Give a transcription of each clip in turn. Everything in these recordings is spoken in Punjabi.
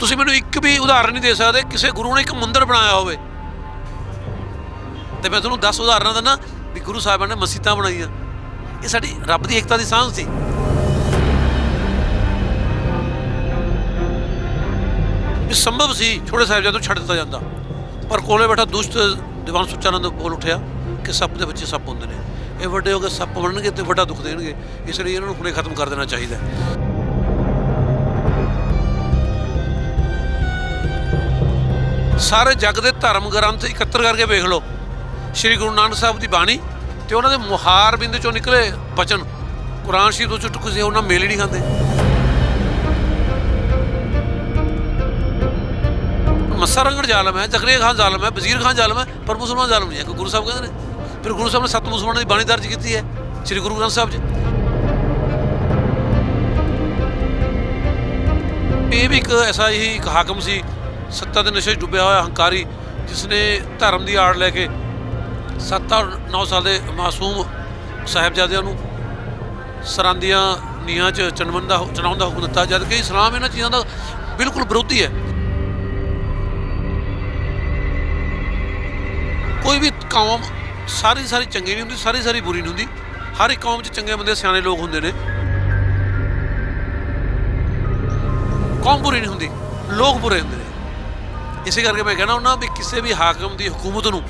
ਤੁਸੀਂ ਮੈਨੂੰ ਇੱਕ ਵੀ ਉਦਾਹਰਨ ਨਹੀਂ ਦੇ ਸਕਦੇ, ਕਿਸੇ ਗੁਰੂ ਨੇ ਇੱਕ ਮੰਦਿਰ ਬਣਾਇਆ ਹੋਵੇ। ਤੇ ਮੈਂ ਤੁਹਾਨੂੰ 10 ਉਦਾਹਰਨਾਂ ਦਿੰਦਾ ਵੀ ਗੁਰੂ ਸਾਹਿਬਾਨ ਨੇ ਮਸੀਤਾਂ ਬਣਾਈਆਂ। ਇਹ ਸਾਡੀ ਰੱਬ ਦੀ ਏਕਤਾ ਦੀ ਸਾਂਝ ਸੀ। ਇਹ ਸੰਭਵ ਸੀ, ਛੋਟੇ ਸਾਹਿਬਜ਼ਾਦੇ ਨੂੰ ਛੱਡ ਦਿੱਤਾ ਜਾਂਦਾ। ਪਰ ਕੋਲੇ ਬੈਠਾ ਦੁਸ਼ਟ ਦੀਵਾਨ ਸੁੱਚਾਨੰਦ ਬੋਲ ਉੱਠਿਆ ਕਿ ਸੱਪ ਦੇ ਬੱਚੇ ਸੱਪ ਹੁੰਦੇ ਨੇ। ਇਹ ਵੱਡੇ ਹੋ ਕੇ ਸੱਪ ਬਣਨਗੇ ਤੇ ਵੱਡਾ ਦੁੱਖ ਦੇਣਗੇ। ਇਸ ਲਈ ਇਹਨਾਂ ਨੂੰ ਹੁਣੇ ਖਤਮ ਕਰ ਦੇਣਾ ਚਾਹੀਦਾ ਸਾਰੇ ਜੱਗ ਦੇ ਧਰਮ ਗ੍ਰੰਥ ਇਕੱਤਰ ਕਰਕੇ ਵੇਖ ਲਓ। ਸ੍ਰੀ ਗੁਰੂ ਨਾਨਕ ਸਾਹਿਬ ਦੀ ਬਾਣੀ ਤੇ ਉਹਨਾਂ ਦੇ ਮੁਹਾਰ ਬਿੰਦ ਚੋਂ ਨਿਕਲੇ ਬਚਨ। ਕੁਰਾਨ ਸ਼ਰੀਫ ਤੋਂ ਚੁੱਟ ਕਿਸੇ ਉਹਨਾਂ ਮੇਲ ਹੀ ਨਹੀਂ ਖਾਂਦੇ। ਮੱਸਾ ਰੰਗੜ ਜ਼ਾਲਮ ਹੈ, ਜ਼ਕਰੀਆ ਖਾਨ ਜ਼ਾਲਮ ਹੈ, ਵਜ਼ੀਰ ਖਾਨ ਜ਼ਾਲਮ ਹੈ, ਪਰ ਮੁਸਲਮਾਨ ਜ਼ਾਲਮ ਨਹੀਂ ਹੈ ਕਿਉਂਕਿ ਗੁਰੂ ਸਾਹਿਬ ਕਹਿੰਦੇ ਨੇ। ਫਿਰ ਗੁਰੂ ਸਾਹਿਬ ਨੇ ਸੱਤ ਮੁਸਲਮਾਨਾਂ ਦੀ ਬਾਣੀ ਦਰਜ ਕੀਤੀ ਹੈ, ਸ੍ਰੀ ਗੁਰੂ ਗ੍ਰੰਥ ਸਾਹਿਬ 'ਚ ਇਹ ਵੀ ਇੱਕ ਐਸਾ ਹੀ ਇੱਕ ਹਾਕਮ ਸੀ ਸੱਤਾ ਦੇ ਨਸ਼ੇ 'ਚ ਡੁੱਬਿਆ ਹੋਇਆ ਹੰਕਾਰੀ ਜਿਸ ਨੇ ਧਰਮ ਦੀ ਆੜ ਲੈ ਕੇ 7 9 ਸਾਲ ਦੇ ਮਾਸੂਮ ਸਾਹਿਬਜ਼ਾਦਿਆਂ ਨੂੰ ਸਰਾਂਦੀਆਂ ਨੀਹਾਂ 'ਚ ਚਣਵਣ ਦਾ ਚਣਾਉਣ ਦਾ ਹੁਕਮ ਦਿੱਤਾ ਜਦ ਕਿ ਇਸਲਾਮ ਇਹਨਾਂ ਚੀਜ਼ਾਂ ਦਾ ਬਿਲਕੁਲ ਵਿਰੋਧੀ ਹੈ। ਕੋਈ ਵੀ ਕੌਮ ਸਾਰੀ ਸਾਰੀ ਚੰਗੀ ਨਹੀਂ ਹੁੰਦੀ, ਸਾਰੀ ਸਾਰੀ ਬੁਰੀ ਨਹੀਂ ਹੁੰਦੀ। ਹਰ ਇੱਕ ਕੌਮ 'ਚ ਚੰਗੇ ਬੰਦੇ, ਸਿਆਣੇ ਲੋਕ ਹੁੰਦੇ ਨੇ। ਕੌਮ ਬੁਰੀ ਨਹੀਂ ਹੁੰਦੀ, ਲੋਕ ਬੁਰੇ ਹੁੰਦੇ ਨੇ। ਇਸੇ ਕਰਕੇ ਮੈਂ ਕਹਿਣਾ ਹੁੰਦਾ ਵੀ ਕਿਸੇ ਵੀ ਹਾਕਮ ਦੀ ਹਕੂਮਤ ਨੂੰ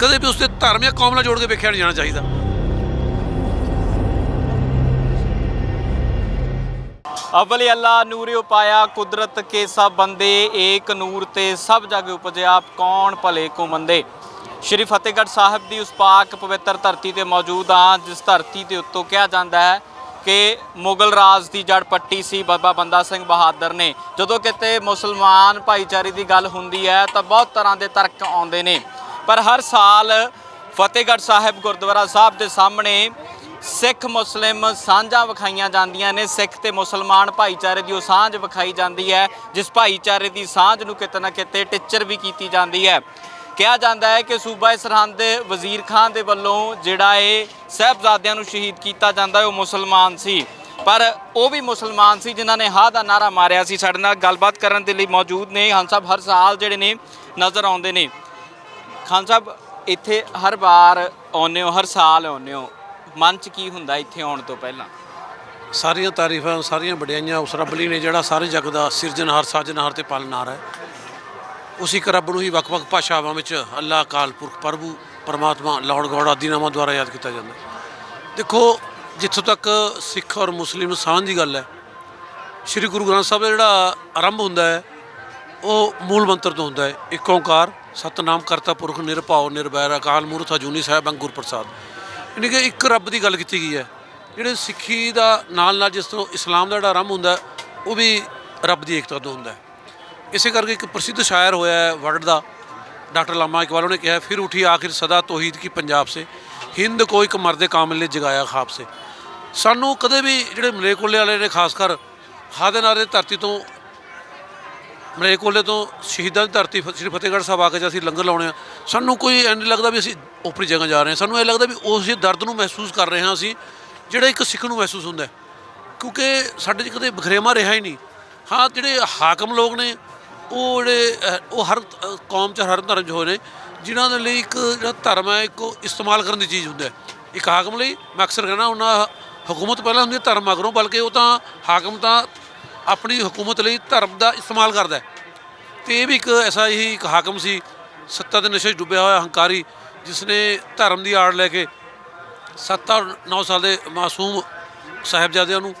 ਕਦੇ ਵੀ ਉਸਦੇ ਧਰਮ ਜਾਂ ਕੌਮ ਨਾਲ ਜੋੜ ਕੇ ਵੇਖਿਆ ਨਹੀਂ ਜਾਣਾ ਚਾਹੀਦਾ। ਅਵਲ ਅੱਲਾ ਨੂਰ ਉਪਾਇਆ ਕੁਦਰਤ ਕੇ ਸਭ ਬੰਦੇ, ਏਕ ਨੂਰ ਤੇ ਸਭ ਜਗ ਉਪਜਿਆ ਕੌਣ ਭਲੇ ਕੋ ਮੰਦੇ? ਸ਼੍ਰੀ ਫਤਿਹਗੜ੍ਹ ਸਾਹਿਬ ਦੀ ਉਸ ਪਾਕ ਪਵਿੱਤਰ ਧਰਤੀ ਤੇ ਮੌਜੂਦ ਹਾਂ, ਜਿਸ ਧਰਤੀ ਦੇ ਉੱਤੋਂ ਕਿਹਾ ਜਾਂਦਾ ਹੈ ਕਿ ਮੁਗਲ ਰਾਜ ਦੀ ਜੜ ਪੱਟੀ ਸੀ, ਬਾਬਾ ਬੰਦਾ ਸਿੰਘ ਬਹਾਦਰ ਨੇ। ਜਦੋਂ ਕਿਤੇ ਮੁਸਲਮਾਨ ਭਾਈਚਾਰੇ ਦੀ ਗੱਲ ਹੁੰਦੀ ਹੈ, ਤਾਂ ਬਹੁਤ ਤਰ੍ਹਾਂ ਦੇ ਤਰਕ ਆਉਂਦੇ ਨੇ। ਪਰ ਹਰ ਸਾਲ ਫਤਿਹਗੜ੍ਹ ਸਾਹਿਬ, ਗੁਰਦੁਆਰਾ ਸਾਹਿਬ ਦੇ ਸਾਹਮਣੇ ਸਿੱਖ ਮੁਸਲਿਮ ਸਾਂਝਾਂ ਵਿਖਾਈਆਂ ਜਾਂਦੀਆਂ ਨੇ। ਸਿੱਖ ਤੇ ਮੁਸਲਮਾਨ ਭਾਈਚਾਰੇ ਦੀ ਉਹ ਸਾਂਝ ਵਿਖਾਈ ਜਾਂਦੀ ਹੈ, ਜਿਸ ਭਾਈਚਾਰੇ ਦੀ ਸਾਂਝ ਨੂੰ ਕਿਤੇ ਨਾ ਕਿਤੇ ਟਿੱਚਰ ਵੀ ਕੀਤੀ ਜਾਂਦੀ ਹੈ। ਕਿਹਾ ਜਾਂਦਾ ਹੈ ਕਿ ਸੂਬਾ ਸਰਹੰਦ ਵਜ਼ੀਰ ਖਾਨ ਦੇ ਵੱਲੋਂ ਜਿਹੜਾ ਇਹ ਸਹਿਬਜ਼ਾਦਿਆਂ ਨੂੰ ਸ਼ਹੀਦ ਕੀਤਾ ਜਾਂਦਾ ਉਹ ਮੁਸਲਮਾਨ ਸੀ। ਪਰ ਉਹ ਵੀ ਮੁਸਲਮਾਨ ਸੀ ਜਿਨ੍ਹਾਂ ਨੇ ਹਾਂ ਦਾ ਨਾਰਾ ਮਾਰਿਆ ਸੀ। ਸਾਡੇ ਨਾਲ ਗੱਲਬਾਤ ਕਰਨ ਦੇ ਲਈ ਮੌਜੂਦ ਨੇ। ਖਾਨ ਸਾਹਿਬ, ਹਰ ਸਾਲ ਜਿਹੜੇ ਨੇ ਨਜ਼ਰ ਆਉਂਦੇ ਨੇ। ਖਾਨ ਸਾਹਿਬ, ਇੱਥੇ ਹਰ ਵਾਰ ਆਉਂਦੇ ਹੋ, ਹਰ ਸਾਲ ਆਉਂਦੇ ਹੋ। ਮਨ 'ਚ ਕੀ ਹੁੰਦਾ ਇੱਥੇ ਆਉਣ ਤੋਂ ਪਹਿਲਾਂ? ਸਾਰੀਆਂ ਤਾਰੀਫਾਂ, ਸਾਰੀਆਂ ਵਡਿਆਈਆਂ ਉਸ ਰੱਬ ਲਈ ਨੇ ਜਿਹੜਾ ਸਾਰੇ ਜਗ ਦਾ ਸਿਰਜਣਹਾਰ, ਸਾਜਣਹਾਰ ਤੇ ਪਾਲਣਹਾਰ ਹੈ। ਉਸੇ ਇੱਕ ਰੱਬ ਨੂੰ ਹੀ ਵੱਖ-ਵੱਖ ਭਾਸ਼ਾਵਾਂ ਵਿੱਚ ਅੱਲਾ ਅਕਾਲ ਪੁਰਖ, ਪ੍ਰਭੂ, ਪਰਮਾਤਮਾ ਲਾਰਡ ਗੌੜ ਆਦਿ ਨਾਮਾਂ ਦੁਆਰਾ ਯਾਦ ਕੀਤਾ ਜਾਂਦਾ। ਦੇਖੋ, ਜਿੱਥੋਂ ਤੱਕ ਸਿੱਖ ਔਰ ਮੁਸਲਿਮ ਸਾਂਝ ਦੀ ਗੱਲ ਹੈ, ਸ੍ਰੀ ਗੁਰੂ ਗ੍ਰੰਥ ਸਾਹਿਬ ਦਾ ਜਿਹੜਾ ਆਰੰਭ ਹੁੰਦਾ ਹੈ, ਉਹ ਮੂਲ ਮੰਤਰ ਤੋਂ ਹੁੰਦਾ ਹੈ, ਇੱਕ ਓੰਕਾਰ, ਸਤਨਾਮ ਕਰਤਾ ਪੁਰਖ, ਨਿਰਭਉ, ਨਿਰਵੈਰ, ਅਕਾਲ ਮੂਰਤ ਅਜੂਨੀ ਸਾਹਿਬ, ਅੰਗੁਰ ਪ੍ਰਸਾਦ। ਯਾਨੀ ਕਿ ਇੱਕ ਰੱਬ ਦੀ ਗੱਲ ਕੀਤੀ ਗਈ ਹੈ, ਜਿਹੜੇ ਸਿੱਖੀ ਦਾ ਨਾਲ ਨਾਲ ਜਿਸ ਤੋਂ ਇਸਲਾਮ ਦਾ ਜਿਹੜਾ ਆਰੰਭ ਹੁੰਦਾ ਉਹ ਵੀ ਰੱਬ ਦੀ ਏਕਤਾ ਤੋਂ ਹੁੰਦਾ ਹੈ। ਇਸੇ ਕਰਕੇ ਇੱਕ ਪ੍ਰਸਿੱਧ ਸ਼ਾਇਰ ਹੋਇਆ ਹੈ ਵਰਲਡ ਦਾ, ਡਾਕਟਰ ਲਾਮਾ ਇਕਬਾਲ, ਉਹਨੇ ਕਿਹਾ, ਫਿਰ ਉਠੀ ਆਖਿਰ ਸਦਾ ਤੋਹੀਦ ਕੀ ਪੰਜਾਬ ਸੇ। ਹਿੰਦ ਕੋ ਇੱਕ ਮਰਦੇ ਕਾਮਿਲ ਨੇ ਜਗਾਇਆ ਖਾਬ ਸੇ। ਸਾਨੂੰ ਕਦੇ ਵੀ ਜਿਹੜੇ ਮਲੇਕੋਲੇ ਵਾਲੇ ਨੇ, ਖਾਸ ਕਰ ਹਾਦੇ ਨਾਰੇ ਧਰਤੀ ਤੋਂ ਮਲੇਕੋਲੇ ਤੋਂ ਸ਼ਹੀਦਾਂ ਦੀ ਧਰਤੀ ਫ- ਸ਼੍ਰੀ ਫਤਿਹਗੜ੍ਹ ਸਾਹਿਬ ਆ ਕੇ ਅਸੀਂ ਲੰਗਰ ਲਾਉਣੇ ਆ, ਸਾਨੂੰ ਕੋਈ ਐਂ ਨਹੀਂ ਲੱਗਦਾ ਵੀ ਅਸੀਂ ਉਪਰੀ ਜਗ੍ਹਾ ਜਾ ਰਹੇ ਹਾਂ। ਸਾਨੂੰ ਇਹ ਲੱਗਦਾ ਵੀ ਉਸ ਦਰਦ ਨੂੰ ਮਹਿਸੂਸ ਕਰ ਰਹੇ ਹਾਂ ਅਸੀਂ, ਜਿਹੜਾ ਇੱਕ ਸਿੱਖ ਨੂੰ ਮਹਿਸੂਸ ਹੁੰਦਾ ਕਿਉਂਕਿ ਸਾਡੇ 'ਚ ਕਦੇ ਬਖਰੇਵਾ ਰਿਹਾ ਹੀ ਨਹੀਂ। ਹਾਂ, ਜਿਹੜੇ ਹਾਕਮ ਲੋਕ ਨੇ ਉਹ ਜਿਹੜੇ ਉਹ ਹਰ ਕੌਮ 'ਚ ਹਰ ਧਰਮ 'ਚ ਹੋਏ ਨੇ, ਜਿਨ੍ਹਾਂ ਦੇ ਲਈ ਇੱਕ ਜਿਹੜਾ ਧਰਮ ਹੈ, ਇੱਕ ਉਹ ਇਸਤੇਮਾਲ ਕਰਨ ਦੀ ਚੀਜ਼ ਹੁੰਦਾ ਹੈ। ਇੱਕ ਹਾਕਮ ਲਈ ਮੈਂ ਅਕਸਰ ਕਹਿੰਦਾ, ਉਹਨਾਂ ਹਕੂਮਤ ਪਹਿਲਾਂ ਹੁੰਦੀ ਹੈ ਧਰਮ ਮਗਰੋਂ, ਬਲਕਿ ਉਹ ਤਾਂ ਹਾਕਮ ਤਾਂ ਆਪਣੀ ਹਕੂਮਤ ਲਈ ਧਰਮ ਦਾ ਇਸਤੇਮਾਲ ਕਰਦਾ ਹੈ। ਤੇ ਇਹ ਵੀ ਇੱਕ ਐਸਾ ਹੀ ਇੱਕ ਹਾਕਮ ਸੀ, ਸੱਤਾ ਦੇ ਨਸ਼ੇ 'ਚ ਡੁੱਬਿਆ ਹੋਇਆ ਹੰਕਾਰੀ ਜਿਸ ਨੇ ਧਰਮ ਦੀ ਆੜ ਲੈ ਕੇ 7 9 ਸਾਲ ਦੇ ਮਾਸੂਮ ਸਾਹਿਬਜ਼ਾਦਿਆਂ ਨੂੰ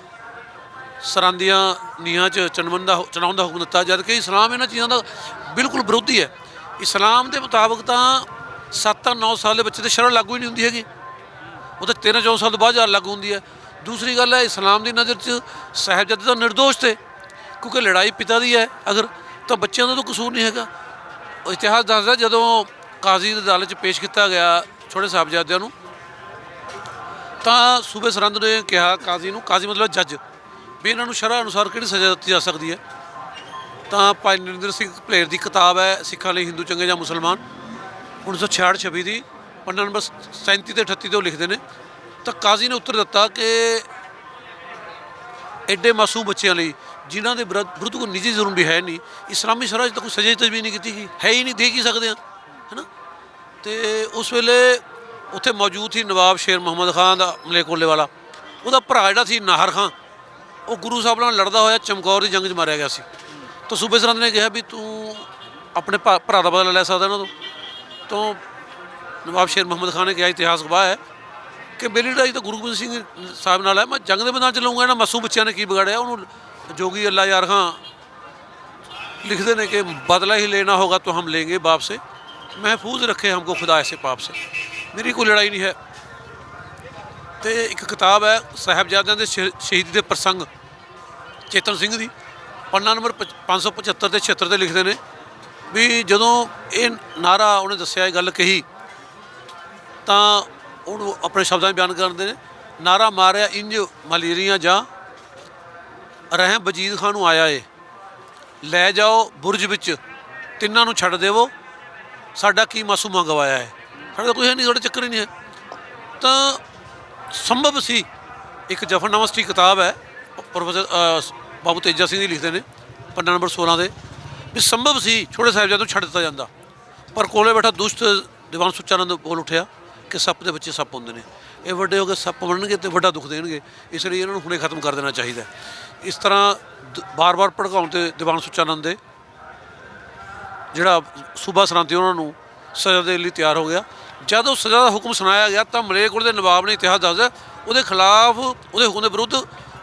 ਸਰਾਂਦੀਆਂ ਨੀਹਾਂ 'ਚ ਚਣਵਣ ਦਾ ਚਣਾਉਣ ਦਾ ਹੁਕਮ ਦਿੱਤਾ ਜਦ ਕਿ ਇਸਲਾਮ ਇਹਨਾਂ ਚੀਜ਼ਾਂ ਦਾ ਬਿਲਕੁਲ ਵਿਰੋਧੀ ਹੈ। ਇਸਲਾਮ ਦੇ ਮੁਤਾਬਕ ਤਾਂ 7 9 ਸਾਲ ਦੇ ਬੱਚੇ ਤੇ ਸ਼ਰਅ ਲਾਗੂ ਹੀ ਨਹੀਂ ਹੁੰਦੀ ਹੈਗੀ। ਉਹ ਤਾਂ 13 14 ਸਾਲ ਤੋਂ ਬਾਅਦ ਜਾ ਲਾਗੂ ਹੁੰਦੀ ਹੈ। ਦੂਸਰੀ ਗੱਲ ਹੈ, ਇਸਲਾਮ ਦੀ ਨਜ਼ਰ 'ਚ ਸਾਹਿਬਜ਼ਾਦੇ ਤਾਂ ਨਿਰਦੋਸ਼ ਤੇ, ਕਿਉਂਕਿ ਲੜਾਈ ਪਿਤਾ ਦੀ ਹੈ। ਅਗਰ ਤਾਂ ਬੱਚਿਆਂ ਦਾ ਤਾਂ ਕਸੂਰ ਨਹੀਂ ਹੈਗਾ। ਇਤਿਹਾਸ ਦੱਸਦਾ ਜਦੋਂ ਕਾਜ਼ੀ ਦੀ ਅਦਾਲਤ 'ਚ ਪੇਸ਼ ਕੀਤਾ ਗਿਆ ਛੋਟੇ ਸਾਹਿਬਜ਼ਾਦਿਆਂ ਨੂੰ, ਤਾਂ ਸੂਬੇ ਸਰਹੰਦ ਨੇ ਕਿਹਾ ਕਾਜ਼ੀ ਨੂੰ, ਕਾਜ਼ੀ ਮਤਲਬ ਜੱਜ। ਵੀ ਇਹਨਾਂ ਨੂੰ ਸ਼ਰ੍ਹਾ ਅਨੁਸਾਰ ਕਿਹੜੀ ਸਜ਼ਾ ਦਿੱਤੀ ਜਾ ਸਕਦੀ ਹੈ? ਤਾਂ ਭਾਈ ਨਰਿੰਦਰ ਸਿੰਘ ਭਲੇਰ ਦੀ ਕਿਤਾਬ ਹੈ, ਸਿੱਖਾਂ ਲਈ ਹਿੰਦੂ ਚੰਗੇ ਜਾਂ ਮੁਸਲਮਾਨ? 1966 ਛਵੀ ਦੀ, ਪੰਨਾ ਨੰਬਰ 37 ਤੇ 38 ਤੇ ਉਹ ਲਿਖਦੇ ਨੇ। ਤਾਂ ਕਾਜ਼ੀ ਨੇ ਉੱਤਰ ਦਿੱਤਾ ਕਿ ਐਡੇ ਮਾਸੂਮ ਬੱਚਿਆਂ ਲਈ, ਜਿਨ੍ਹਾਂ ਦੇ ਵਿਰੁੱਧ ਵਿਰੁੱਧ ਕੋਈ ਨਿੱਜੀ ਜ਼ੁਲਮ ਵੀ ਹੈ ਨਹੀਂ, ਇਸਲਾਮੀ ਸ਼ਰਅ 'ਚ ਤਾਂ ਕੋਈ ਸਜ਼ਾ ਤਜਵੀਜ਼ ਨਹੀਂ ਕੀਤੀ ਗਈ। ਹੈ ਹੀ ਨਹੀਂ, ਦੇ ਕੀ ਸਕਦੇ ਆ? ਹੈਨਾ? ਤੇ ਉਸ ਵੇਲੇ ਉੱਥੇ ਮੌਜੂਦ ਸੀ ਨਵਾਬ ਸ਼ੇਰ ਮੁਹੰਮਦ ਖਾਨ ਦਾ ਮਲੇਕੋਲੇ ਵਾਲਾ। ਉਹਦਾ ਭਰਾ ਜਿਹੜਾ ਸੀ ਨਾਹਰ ਖਾਨ। ਉਹ ਗੁਰੂ ਸਾਹਿਬ ਨਾਲ ਲੜਦਾ ਹੋਇਆ ਚਮਕੌਰ ਦੀ ਜੰਗ 'ਚ ਮਾਰਿਆ ਗਿਆ ਸੀ। ਤਾਂ ਸੂਬੇ ਸਰਹੰਦ ਨੇ ਕਿਹਾ ਵੀ ਤੂੰ ਆਪਣੇ ਭਰਾ ਦਾ ਬਦਲਾ ਲੈ ਸਕਦਾ ਇਹਨਾਂ ਤੋਂ। ਤੋਂ ਨਵਾਬ ਸ਼ੇਰ ਮੁਹੰਮਦ ਖਾਨ ਨੇ ਕਿਹਾ, ਇਤਿਹਾਸ ਗਵਾਹ ਹੈ ਕਿ ਮੇਰੀ ਲੜਾਈ ਤਾਂ ਗੁਰੂ ਗੋਬਿੰਦ ਸਿੰਘ ਸਾਹਿਬ ਨਾਲ ਹੈ। ਮੈਂ ਜੰਗ ਦੇ ਮੈਦਾਨ 'ਚ ਲਊਂਗਾ, ਇਹਨਾਂ ਮਾਸੂਮ ਬੱਚਿਆਂ ਨੇ ਕੀ ਵਿਗਾੜਿਆ, ਉਹਨੂੰ ਜੋਗੀ ਅੱਲਾ ਯਾਰ ਖਾਂ ਲਿਖਦੇ ਨੇ ਕਿ ਬਦਲਾ ਹੀ ਲੈਣਾ ਹੋਗਾ ਤਾਂ ਹਮ ਲੈਂਗੇ ਬਾਪ ਸੇ ਮਹਿਫੂਜ਼ ਰੱਖੇ ਹਮਕੋ ਖੁਦਾ ਐਸੇ ਪਾਪ ਸੇ। ਮੇਰੀ ਕੋਈ ਲੜਾਈ ਨਹੀਂ ਹੈ। ਤੇ ਇੱਕ ਕਿਤਾਬ ਹੈ ਸਾਹਿਬਜ਼ਾਦਿਆਂ ਦੇ ਸ਼ਹ- ਸ਼ਹੀਦੀ ਦੇ ਪ੍ਰਸੰਗ, ਚੇਤਨ ਸਿੰਘ ਦੀ। ਪੰਨਾ ਨੰਬਰ ਪਚ- 575 ਤੇ 76 ਤੇ ਲਿਖਦੇ ਨੇ ਵੀ ਜਦੋਂ ਇਹ ਨਾਰਾ ਉਹਨੇ ਦੱਸਿਆ, ਇਹ ਗੱਲ ਕਹੀ, ਤਾਂ ਉਹਨੂੰ ਆਪਣੇ ਸ਼ਬਦਾਂ 'ਚ ਬਿਆਨ ਕਰਦੇ ਨੇ, ਨਾਰਾ ਮਾਰਿਆ ਇੰਜ ਮਲੇਰੀਆਂ ਜਾਂ ਰਹਿਮ ਵਜੀਦ ਖਾਨ ਨੂੰ ਆਇਆ ਏ। ਲੈ ਜਾਓ ਬੁਰਜ ਵਿੱਚ, ਤਿੰਨਾਂ ਨੂੰ ਛੱਡ ਦੇਵੋ, ਸਾਡਾ ਕੀ ਮਾਸੂਮਾ ਗਵਾਇਆ ਹੈ ਸਾਡਾ ਤਾਂ ਕੋਈ ਹੈ ਨਹੀਂ ਸਾਡੇ ਚੱਕਰ ਹੀ ਨਹੀਂ ਹੈ। ਤਾਂ ਸੰਭਵ ਸੀ। ਇੱਕ ਜਫਰਨਾਮਾ ਸਟੀ ਕਿਤਾਬ ਹੈ, ਪ੍ਰੋਫੈਸਰ ਬਾਬੂ ਤੇਜਾ ਸਿੰਘ ਜੀ ਲਿਖਦੇ ਨੇ, ਪੰਨਾ ਨੰਬਰ 16 ਦੇ, ਵੀ ਸੰਭਵ ਸੀ ਛੋਟੇ ਸਾਹਿਬਜ਼ਾਦੇ ਨੂੰ ਛੱਡ ਦਿੱਤਾ ਜਾਂਦਾ। ਪਰ ਕੋਲੇ ਬੈਠਾ ਦੁਸ਼ਟ ਦੀਵਾਨ ਸੁੱਚਾਨੰਦ ਬੋਲ ਉੱਠਿਆ ਕਿ ਸੱਪ ਦੇ ਬੱਚੇ ਸੱਪ ਹੁੰਦੇ ਨੇ। ਇਹ ਵੱਡੇ ਹੋ ਕੇ ਸੱਪ ਬਣਨਗੇ ਤੇ ਵੱਡਾ ਦੁੱਖ ਦੇਣਗੇ, ਇਸ ਲਈ ਇਹਨਾਂ ਨੂੰ ਹੁਣੇ ਖਤਮ ਕਰ ਦੇਣਾ ਚਾਹੀਦਾ ਇਸ ਤਰ੍ਹਾਂ ਦ- ਬਾਰ-ਬਾਰ ਭੜਕਾਉਣ ਤੇ ਦੀਵਾਨ ਸੁੱਚਾਨੰਦ ਦੇ ਜਿਹੜਾ ਸੂਬਾ ਸਰਾਂਤੀ ਉਹਨਾਂ ਨੂੰ ਸਜ਼ਾ ਦੇ ਲਈ ਤਿਆਰ ਹੋ ਗਿਆ। ਜਦ ਉਹ ਸਜ਼ਾ ਦਾ ਹੁਕਮ ਸੁਣਾਇਆ ਗਿਆ ਤਾਂ ਮਲੇਰਕੋਟ ਦੇ ਨਵਾਬ ਨੇ ਇਤਿਹਾਸ ਦੱਸਦਾ ਉਹਦੇ ਖਿਲਾਫ ਉਹਦੇ ਹੁਕਮ ਦੇ ਵਿਰੁੱਧ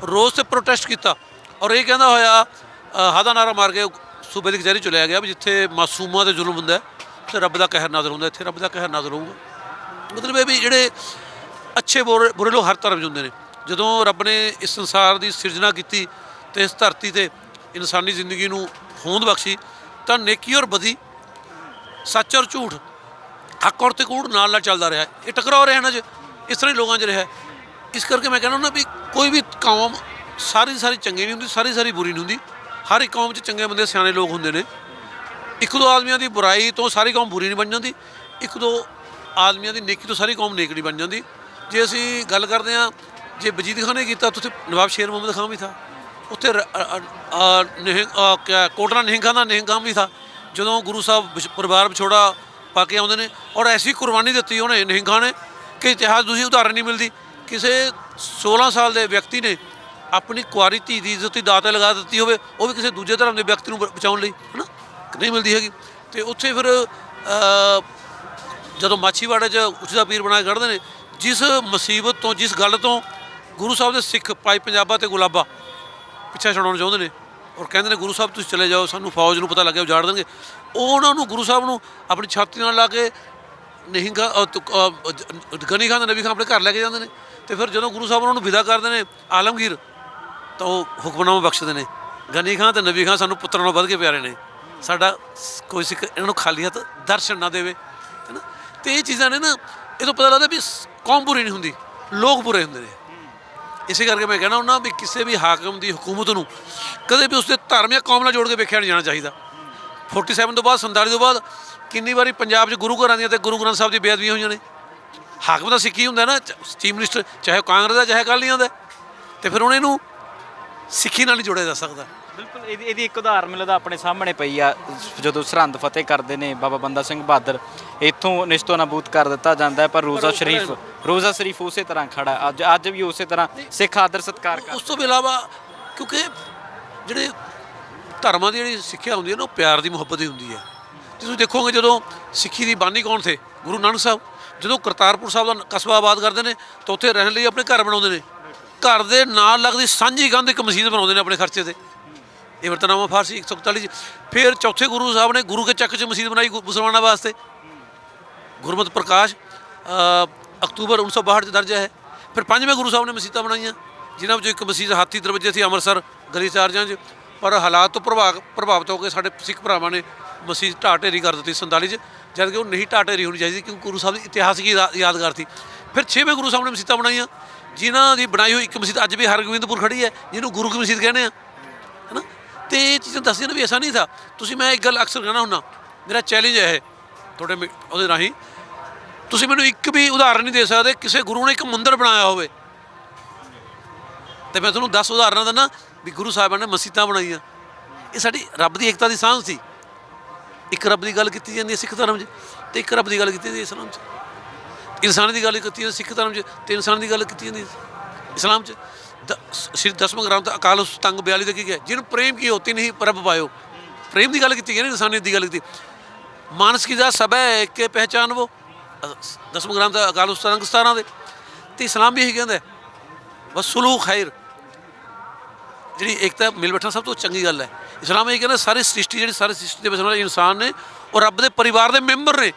ਰੋਸ ਤੇ ਪ੍ਰੋਟੈਸਟ ਕੀਤਾ ਔਰ ਇਹ ਕਹਿੰਦਾ ਹੋਇਆ ਅ, ਹਾਦਾ ਨਾਰਾ ਮਾਰ ਕੇ ਸੂਬੇ ਦੀ ਕਚਹਿਰੀ ਚਲਿਆ ਗਿਆ ਵੀ ਜਿੱਥੇ ਮਾਸੂਮਾਂ ਤੇ ਜ਼ੁਲਮ ਹੁੰਦਾ ਹੈ, ਰੱਬ ਦਾ ਕਹਿਰ ਨਾਜ਼ਰ ਹੁੰਦਾ ਇੱਥੇ ਰੱਬ ਦਾ ਕਹਿਰ ਨਾਜ਼ਰ ਹੋਊਗਾ। ਮਤਲਬ ਇਹ ਵੀ ਜਿਹੜੇ ਅੱਛੇ ਬੁਰੇ ਬੁਰੇ ਲੋਕ ਹਰ ਧਰਮ 'ਚ ਹੁੰਦੇ ਨੇ। ਜਦੋਂ ਰੱਬ ਨੇ ਇਸ ਸੰਸਾਰ ਦੀ ਸਿਰਜਣਾ ਕੀਤੀ ਤੇ ਇਸ ਧਰਤੀ ਤੇ ਇਨਸਾਨੀ ਜ਼ਿੰਦਗੀ ਨੂੰ ਹੋਂਦ ਬਖਸ਼ੀ ਤਾਂ ਨੇਕੀ ਔਰ ਬਦੀ ਸੱਚ ਔਰ ਝੂਠ ਹੱਕ ਔਰ ਤੇ ਕੂੜ ਨਾਲ ਨਾਲ ਚੱਲਦਾ ਰਿਹਾ। ਹੈ। ਇਹ ਟਕਰਾਅ ਰਿਹਾ ਨਾ ਜੀ। ਇਸ ਤਰ੍ਹਾਂ ਹੀ ਲੋਕਾਂ 'ਚ ਰਿਹਾ। ਇਸ ਕਰਕੇ ਮੈਂ ਕਹਿੰਦਾ ਨਾ ਵੀ ਕੋਈ ਵੀ ਕੌਮ ਸਾਰੀ ਦੀ ਸਾਰੀ ਚੰਗੀ ਨਹੀਂ ਹੁੰਦੀ, ਸਾਰੀ ਸਾਰੀ ਬੁਰੀ ਨਹੀਂ ਹੁੰਦੀ। ਹਰ ਇੱਕ ਕੌਮ 'ਚ ਚੰਗੇ ਬੰਦੇ, ਸਿਆਣੇ ਲੋਕ ਹੁੰਦੇ ਨੇ। ਇੱਕ ਦੋ ਆਦਮੀਆਂ ਦੀ ਬੁਰਾਈ ਤੋਂ ਸਾਰੀ ਕੌਮ ਬੁਰੀ ਨਹੀਂ ਬਣ ਜਾਂਦੀ। ਇੱਕ ਦੋ ਆਦਮੀਆਂ ਦੀ ਨੇਕੀ ਤੋਂ ਸਾਰੀ ਕੌਮ ਨੇਕ ਨਹੀਂ ਬਣ ਜਾਂਦੀ। ਜੇ ਅਸੀਂ ਗੱਲ ਕਰਦੇ ਹਾਂ, ਜੇ ਬਜੀਦ ਖਾਨ ਨੇ ਕੀਤਾ ਤਾਂ ਉੱਥੇ ਨਵਾਬ ਸ਼ੇਰ ਮੁਹੰਮਦ ਖਾਨ ਵੀ ਥਾ। ਉੱਥੇ ਰ- ਕਿਆ ਕੋਟਰਾ ਨਿਹੰਗ ਖਾਨ ਦਾ ਨਿਹੰਗ ਖਾਨ ਵੀ ਥਾ। ਜਦੋਂ ਗੁਰੂ ਸਾਹਿਬ ਵਿਛ- ਪਰਿਵਾਰ ਵਿਛੋੜਾ ਪਾ ਕੇ ਆਉਂਦੇ ਨੇ ਔਰ ਐਸੀ ਕੁਰਬਾਨੀ ਦਿੱਤੀ ਉਹਨੇ ਨਿਹੰਗ ਨੇ ਕਿ ਇਤਿਹਾਸ ਦੂਜੀ ਉਦਾਹਰਨ ਨਹੀਂ ਮਿਲਦੀ। ਕਿਸੇ 16 ਸਾਲ ਦੇ ਵਿਅਕਤੀ ਨੇ ਆਪਣੀ ਕੁਆਰੀ ਧੀ ਦੀ ਇੱਜ਼ਤ ਦੀ ਦਾਅ ਤੇ ਲਗਾ ਦਿੱਤੀ ਹੋਵੇ, ਉਹ ਵੀ ਕਿਸੇ ਦੂਜੇ ਧਰਮ ਦੇ ਵਿਅਕਤੀ ਨੂੰ ਬ- ਬਚਾਉਣ ਲਈ, ਹਨਾ? ਨਹੀਂ ਮਿਲਦੀ ਹੈਗੀ। ਤੇ ਉੱਥੇ ਫਿਰ ਜਦੋਂ ਮਾਛੀਵਾੜੇ 'ਚ ਉੱਚਾ ਪੀਰ ਬਣਾ ਕੇ ਕੱਢਦੇ ਨੇ, ਜਿਸ ਮੁਸੀਬਤ ਤੋਂ, ਜਿਸ ਗੱਲ ਤੋਂ ਗੁਰੂ ਸਾਹਿਬ ਦੇ ਸਿੱਖ ਭਾਈ ਪੰਜਾਬਾ ਤੇ ਗੁਲਾਬਾ ਪਿੱਛੇ ਛਡਾਉਣਾ ਚਾਹੁੰਦੇ ਨੇ ਔਰ ਕਹਿੰਦੇ ਨੇ, ਗੁਰੂ ਸਾਹਿਬ, ਤੁਸੀਂ ਚਲੇ ਜਾਓ, ਸਾਨੂੰ ਫੌਜ ਨੂੰ ਪਤਾ ਲੱਗਿਆ, ਉਜਾੜ ਦੇਣਗੇ। ਉਹ ਉਹਨਾਂ ਨੂੰ ਗੁਰੂ ਸਾਹਿਬ ਨੂੰ ਆਪਣੀ ਛਾਤੀ ਨਾਲ ਲਾ ਕੇ ਨਹੀਂ ਗਨੀ ਖਾਨ ਦਾ ਨਬੀ ਖਾਨ ਆਪਣੇ ਘਰ ਲੈ ਕੇ ਜਾਂਦੇ ਨੇ। ਤੇ ਫਿਰ ਜਦੋਂ ਗੁਰੂ ਸਾਹਿਬ ਉਹਨਾਂ ਨੂੰ ਵਿਦਾ ਕਰਦੇ ਨੇ ਆਲਮਗੀਰ, ਤਾਂ ਉਹ ਹੁਕਮਨਾਮਾ ਬਖਸ਼ਦੇ ਨੇ। ਗਨੀ ਖਾਨ ਤੇ ਨਬੀ ਖਾਨ ਸਾਨੂੰ ਪੁੱਤਰਾਂ ਨਾਲੋਂ ਵੱਧ ਕੇ ਪਿਆਰੇ ਨੇ। ਸਾਡਾ ਕੋਈ ਸਿੱਖ ਇਹਨਾਂ ਨੂੰ ਖਾਲੀ ਹੱਥ ਦਰਸ਼ਨ ਨਾ ਦੇਵੇ ਹੈਨਾ ਤੇ ਇਹ ਚੀਜ਼ਾਂ ਨੇ ਨਾ, ਇਹ ਤੋਂ ਪਤਾ ਲੱਗਦਾ ਵੀ ਕੌਮ ਬੁਰੀ ਨਹੀਂ ਹੁੰਦੀ, ਲੋਕ ਬੁਰੇ ਹੁੰਦੇ ਨੇ। ਇਸੇ ਕਰਕੇ ਮੈਂ ਕਹਿਣਾ ਹੁੰਦਾ ਵੀ ਕਿਸੇ ਵੀ ਹਾਕਮ ਦੀ ਹਕੂਮਤ ਨੂੰ ਕਦੇ ਵੀ ਉਸਦੇ ਧਰਮ ਜਾਂ ਕੌਮ ਨਾਲ ਜੋੜ ਕੇ ਵੇਖਿਆ ਨਹੀਂ ਜਾਣਾ ਚਾਹੀਦਾ। 47 ਤੋਂ ਬਾਅਦ 47 ਤੋਂ ਬਾਅਦ ਕਿੰਨੀ ਵਾਰੀ ਪੰਜਾਬ 'ਚ ਗੁਰੂ ਘਰਾਂ ਦੀਆਂ ਤੇ ਗੁਰੂ ਗ੍ਰੰਥ ਸਾਹਿਬ ਦੀ ਬੇਅਦਬੀਆਂ ਹੋਈਆਂ ਨੇ? ਹਾਕਮ ਦਾ ਸਿੱਖੀ ਹੁੰਦਾ ਨਾ ਚੀਫ ਮਿਨਿਸਟਰ ਚਾਹੇ ਕਾਂਗਰਸ ਦਾ ਚਾਹੇ ਅਕਾਲੀਆਂ ਦਾ। ਤੇ ਫਿਰ ਹੁਣ ਇਹਨੂੰ ਸਿੱਖੀ ਨਾਲ ਨਹੀਂ ਜੋੜਿਆ ਜਾ ਸਕਦਾ। ਬਿਲਕੁਲ ਇਹਦੀ ਇਹਦੀ ਇੱਕ ਉਦਾਹਰਨ ਮਿਲਦਾ ਆਪਣੇ ਸਾਹਮਣੇ ਪਈ ਆ। ਜਦੋਂ ਸਰਹੰਦ ਫਤਿਹ ਕਰਦੇ ਨੇ ਬਾਬਾ ਬੰਦਾ ਸਿੰਘ ਬਹਾਦਰ ਇੱਥੋਂ ਨਿਸ਼ਤੋ ਨਾਬੂਦ ਕਰ ਦਿੱਤਾ ਜਾਂਦਾ ਹੈ ਪਰ ਰੋਜ਼ਾ ਸ਼ਰੀਫ ਰੋਜ਼ਾ ਸ਼ਰੀਫ ਉਸੇ ਤਰ੍ਹਾਂ ਖੜਾ। ਅੱਜ ਅੱਜ ਵੀ ਉਸੇ ਤਰ੍ਹਾਂ ਸਿੱਖ ਆਦਰ ਸਤਕਾਰ ਕਰ ਉਸ ਤੋਂ ਇਲਾਵਾ ਕਿਉਂਕਿ ਜਿਹੜੇ ਧਰਮਾਂ ਦੀ ਜਿਹੜੀ ਸਿੱਖਿਆ ਹੁੰਦੀ ਹੈ ਨਾ ਉਹ ਪਿਆਰ ਦੀ ਮੁਹੱਬਤ ਦੀ ਹੁੰਦੀ ਹੈ। ਤੇ ਤੁਸੀਂ ਦੇਖੋਗੇ ਜਦੋਂ ਸਿੱਖੀ ਦੀ ਬਾਨੀ ਕੌਣ ਥੇ? ਗੁਰੂ ਨਾਨਕ ਸਾਹਿਬ। ਜਦੋਂ ਕਰਤਾਰਪੁਰ ਸਾਹਿਬ ਦਾ ਕਸਬਾ ਆਬਾਦ ਕਰਦੇ ਨੇ ਤਾਂ ਉੱਥੇ ਰਹਿਣ ਲਈ ਆਪਣੇ ਘਰ ਬਣਾਉਂਦੇ ਨੇ। ਘਰ ਦੇ ਨਾਲ ਲੱਗਦੀ ਸਾਂਝੀ ਕੰਧ ਇੱਕ ਮਸਜਿਦ ਬਣਾਉਂਦੇ ਨੇ ਆਪਣੇ ਖਰਚੇ ਤੇ। ਇਹ ਵਰਤਨਾਮਾ ਫਾਰਸੀ 141 ਚ। ਫਿਰ ਚੌਥੇ ਗੁਰੂ ਸਾਹਿਬ ਨੇ ਗੁਰੂ ਕੇ ਚੱਕ 'ਚ ਮਸਜਿਦ ਬਣਾਈ ਗੁ- ਮੁਸਲਮਾਨਾਂ ਵਾਸਤੇ। ਗੁਰਮਤਿ ਪ੍ਰਕਾਸ਼ ਅ, ਅਕਤੂਬਰ 1962 ਚ ਦਰਜ ਹੈ। ਫਿਰ ਪੰਜਵੇਂ ਗੁਰੂ ਸਾਹਿਬ ਨੇ ਮਸੀਤਾਂ ਬਣਾਈਆਂ ਜਿਨ੍ਹਾਂ ਵਿੱਚੋਂ ਇੱਕ ਮਸਜਿਦ ਹਾਥੀ ਦਰਵਾਜ਼ੇ ਸੀ ਅੰਮ੍ਰਿਤਸਰ ਗਲੀ ਚਾਰਜਾਂ 'ਚ। ਪਰ ਹਾਲਾਤ ਤੋਂ ਪ੍ਰਭਾਵ ਪ੍ਰਭਾਵਿਤ ਹੋ ਕੇ ਸਾਡੇ ਸਿੱਖ ਭਰਾਵਾਂ ਨੇ ਮਸਜਿਦ ਢਾਹ ਢੇਰੀ ਕਰ ਦਿੱਤੀ 47 ਚ, ਜਦ ਕਿ ਉਹ ਨਹੀਂ ਢਾਹ ਢੇਰੀ ਹੋਣੀ ਚਾਹੀਦੀ ਕਿਉਂਕਿ ਗੁਰੂ ਸਾਹਿਬ ਦੀ ਇਤਿਹਾਸਿਕ ਯਾ- ਯਾਦਗਾਰ ਸੀ। ਫਿਰ ਛੇਵੇਂ ਗੁਰੂ ਸਾਹਿਬ ਨੇ ਮਸੀਤਾਂ ਬਣਾਈਆਂ, ਜਿਨ੍ਹਾਂ ਦੀ ਬਣਾਈ ਹੋਈ ਇੱਕ ਮਸੀਤ ਅੱਜ ਵੀ ਹਰਗੋਬਿੰਦਪੁਰ ਖੜੀ ਹੈ, ਜਿਹਨੂੰ ਗੁਰੂ ਕੀ ਮਸੀਤ ਕਹਿੰਦੇ ਆ, ਹੈਨਾ? ਤੇ ਇਹ ਚੀਜ਼ਾਂ ਦੱਸਦੀਆਂ ਨੇ ਵੀ ਐਸਾ ਨਹੀਂ ਥਾ। ਤੁਸੀਂ ਮੈਂ ਇੱਕ ਗੱਲ ਅਕਸਰ ਕਹਿਣਾ ਹੁੰਦਾ, ਮੇਰਾ ਚੈਲੰਜ ਹੈ ਇਹ ਤੁਹਾਡੇ ਮੀ- ਉਹਦੇ ਰਾਹੀਂ। ਤੁਸੀਂ ਮੈਨੂੰ ਇੱਕ ਵੀ ਉਦਾਹਰਨ ਨਹੀਂ ਦੇ ਸਕਦੇ, ਕਿਸੇ ਗੁਰੂ ਨੇ ਇੱਕ ਮੰਦਿਰ ਬਣਾਇਆ ਹੋਵੇ ਤੇ ਮੈਂ ਤੁਹਾਨੂੰ 10 ਉਦਾਹਰਨਾਂ ਦਿੰਦਾ ਵੀ ਗੁਰੂ ਸਾਹਿਬਾਨ ਨੇ ਮਸਜਿਦਾਂ ਬਣਾਈਆਂ। ਇਹ ਸਾਡੀ ਰੱਬ ਦੀ ਏਕਤਾ ਦੀ ਸਾਂਝ ਸੀ। ਇੱਕ ਰੱਬ ਦੀ ਗੱਲ ਕੀਤੀ ਜਾਂਦੀ ਹੈ ਸਿੱਖ ਧਰਮ 'ਚ ਤੇ ਇੱਕ ਰੱਬ ਦੀ ਗੱਲ ਕੀਤੀ ਜਾਂਦੀ ਹੈ ਇਸਲਾਮ 'ਚ। ਇਨਸਾਨ ਦੀ ਗੱਲ ਕੀਤੀ ਜਾਂਦੀ ਹੈ ਸਿੱਖ ਧਰਮ 'ਚ ਤੇ ਇਨਸਾਨ ਦੀ ਗੱਲ ਕੀਤੀ ਜਾਂਦੀ ਹੈ ਇਸਲਾਮ 'ਚ। ਦ- ਸ਼੍ਰੀ ਦਸਮ ਗ੍ਰੰਥ ਅਕਾਲ ਉਸਤੰਗ 42 ਦੇ ਕੀ ਗਿਆ ਜਿਹਨੂੰ ਪ੍ਰੇਮ ਕੀ ਹੋਤੀ ਨਹੀਂ ਪ੍ਰਭ ਪਾਇਓ। ਪ੍ਰੇਮ ਦੀ ਗੱਲ ਕੀਤੀ ਗਈ ਨਾ ਇਨਸਾਨੀਅਤ ਦੀ ਗੱਲ ਕੀਤੀ। ਮਾਨਸ ਕੀ ਦਾ ਸਭ ਹੈ ਇੱਕ ਕੇ ਪਹਿਚਾਨ ਉਹ ਦਸਮ ਗ੍ਰੰਥ ਅਕਾਲ ਉਸਤੰਗ 17 ਦੇ। ਤੇ ਇਸਲਾਮ ਵੀ ਇਹੀ ਕਹਿੰਦਾ ਹੈ, ਬਸ ਸੁਲੂ ਖੈਰ। ਜਿਹੜੀ ਏਕਤਾ ਮਿਲ ਬੈਠਣਾ ਸਭ ਤੋਂ ਚੰਗੀ ਗੱਲ ਹੈ। ਇਸਲਾਮ ਇਹ ਕਹਿੰਦਾ ਸਾਰੀ ਸ੍ਰਿਸ਼ਟੀ ਜਿਹੜੀ ਸਾਰੀ ਸ੍ਰਿਸ਼ਟੀ ਦੇ ਵਿੱਚ ਵਾਲੇ ਇਨਸਾਨ ਨੇ ਉਹ ਰੱਬ ਦੇ ਪਰਿਵਾਰ ਦੇ ਮੈਂਬਰ ਨੇ।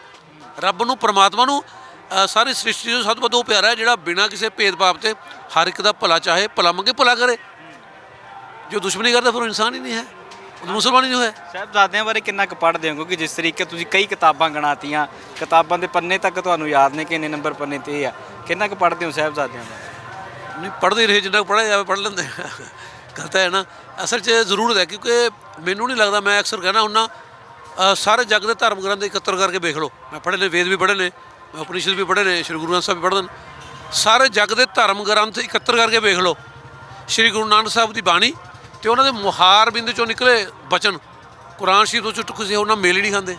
ਰੱਬ ਨੂੰ ਪ੍ਰਮਾਤਮਾ ਨੂੰ ਅ, ਸਾਰੀ ਸ੍ਰਿਸ਼ਟੀ ਨੂੰ ਸਭ ਤੋਂ ਵੱਧ ਉਹ ਪਿਆਰਾ ਹੈ ਜਿਹੜਾ ਬਿਨਾਂ ਕਿਸੇ ਭੇਦਭਾਵ ਤੇ ਹਰ ਇੱਕ ਦਾ ਭਲਾ ਚਾਹੇ ਭਲਾ ਮੰਗੇ ਭਲਾ ਕਰੇ। ਜੋ ਦੁਸ਼ਮਣੀ ਕਰਦਾ ਫਿਰ ਉਹ ਇਨਸਾਨ ਹੀ ਨਹੀਂ ਹੈ। ਉਹ ਮੁਸਲਮਾਨ ਹੀ ਨਹੀਂ ਹੋਇਆ। ਸਾਹਿਬਜ਼ਾਦਿਆਂ ਬਾਰੇ ਕਿੰਨਾ ਕੁ ਪੜ੍ਹਦੇ ਹੋ ਕਿਉਂਕਿ ਜਿਸ ਤਰੀਕੇ ਤੁਸੀਂ ਕਈ ਕਿਤਾਬਾਂ ਗਣਾਤੀਆਂ ਕਿਤਾਬਾਂ ਦੇ ਪੰਨੇ ਤੱਕ ਤੁਹਾਨੂੰ ਯਾਦ ਨੇ ਕਿ ਇੰਨੇ ਨੰਬਰ ਪੰਨੇ ਤੇ ਇਹ ਆ? ਕਿੰਨਾ ਕੁ ਪੜ੍ਹਦੇ ਹੋ ਸਾਹਿਬਜ਼ਾਦਿਆਂ ਬਾਰੇ? ਨਹੀਂ ਪੜ੍ਹਦੇ ਹੀ ਰਹੇ ਜਿੰਨਾ ਪੜ੍ਹਿਆ ਜਾਵੇ ਪੜ੍ਹ ਲੈਂਦੇ। ਗਲਤ ਹੈ ਨਾ, ਅਸਲ 'ਚ ਜ਼ਰੂਰਤ ਹੈ ਕਿਉਂਕਿ ਮੈਨੂੰ ਨਹੀਂ ਲੱਗਦਾ, ਮੈਂ ਅਕਸਰ ਕਹਿਣਾ ਹੁੰਨਾ ਸਾਰੇ ਜੱਗ ਦੇ ਧਰਮ ਗ੍ਰੰਥ ਇਕੱਤਰ ਕਰਕੇ ਵੇਖ ਲਓ। ਮੈਂ ਪੜ੍ਹੇ ਨੇ, ਵੇਦ ਵੀ ਪੜ੍ਹੇ ਨੇ, ਮੈਂ ਉਪਨਿਸ਼ਦ ਵੀ ਪੜ੍ਹੇ ਨੇ, ਸ਼੍ਰੀ ਗੁਰੂ ਗ੍ਰੰਥ ਸਾਹਿਬ ਵੀ ਪੜ੍ਹਦੇ ਨੇ। ਸਾਰੇ ਜੱਗ ਦੇ ਧਰਮ ਗ੍ਰੰਥ ਇਕੱਤਰ ਕਰਕੇ ਵੇਖ ਲਓ। ਸ਼੍ਰੀ ਗੁਰੂ ਨਾਨਕ ਸਾਹਿਬ ਦੀ ਬਾਣੀ ਤੇ ਉਹਨਾਂ ਦੇ ਮੁਹਾਰ ਬਿੰਦ ਚੋਂ ਨਿਕਲੇ ਬਚਨ। ਕੁਰਾਨ ਸ਼ਰੀਫ ਤੋਂ ਚੁੱਟ ਕਿਸੇ ਉਹਨਾਂ ਮੇਲ ਹੀ ਨਹੀਂ ਖਾਂਦੇ।